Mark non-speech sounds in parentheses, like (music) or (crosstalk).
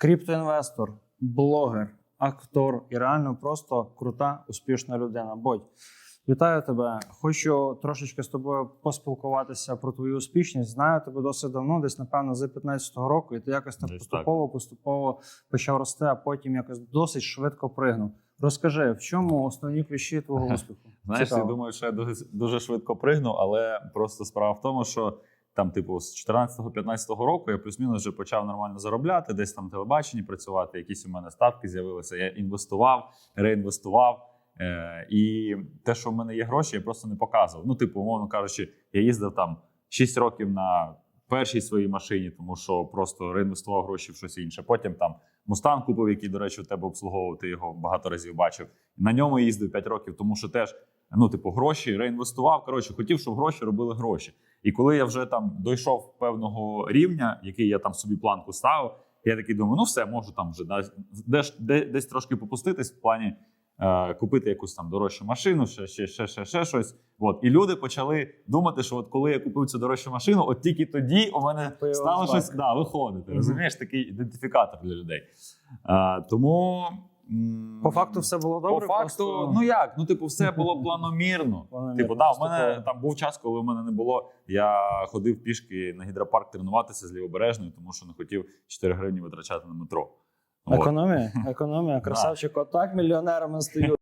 Криптоінвестор, блогер, актор і реально просто крута, успішна людина. Бодь, вітаю тебе. Хочу трошечки з тобою поспілкуватися про твою успішність. Знаю тебе досить давно, десь напевно з 15-го року, і ти якось так поступово, поступово почав рости, а потім якось досить швидко пригнув. Розкажи, в чому основні ключі твого (laughs) успіху? Знаєш, Цікаво. я думаю, що я дуже, дуже швидко пригну, але просто справа в тому, що там, типу, з 14-15 року я плюс-мінус вже почав нормально заробляти, десь там телебаченні працювати, якісь у мене статки з'явилися. Я інвестував, реінвестував. Е, і те, що в мене є гроші, я просто не показував. Ну, типу, умовно кажучи, я їздив там 6 років на першій своїй машині, тому що просто реінвестував гроші в щось інше. Потім там Мустан купив, який, до речі, у тебе обслуговував, ти його багато разів бачив. На ньому їздив 5 років, тому що теж ну, типу, гроші реінвестував. Коротше, хотів, щоб гроші робили гроші. І коли я вже там дійшов певного рівня, який я там собі планку ставив, я такий думаю, ну все, можу там вже десь, десь, десь трошки попуститись в плані. е, Купити якусь там дорожчу машину, ще, ще, ще, ще, ще щось. От. І люди почали думати, що от коли я купив цю дорожчу машину, от тільки тоді у мене Появилась стало щось да, виходити. Мгм. Розумієш, такий ідентифікатор для людей. А, тому По факту все було добре. по факту, просто- ну як? Ну, типу, все було (laughs) планомірно. Планомірно, Типу, да, у мене там був час, коли у мене не було. Я ходив пішки на гідропарк тренуватися з лівобережною, тому що не хотів 4 гривні витрачати на метро. Економія, економія, (laughs) красавчик. Отак мільйонерами стають.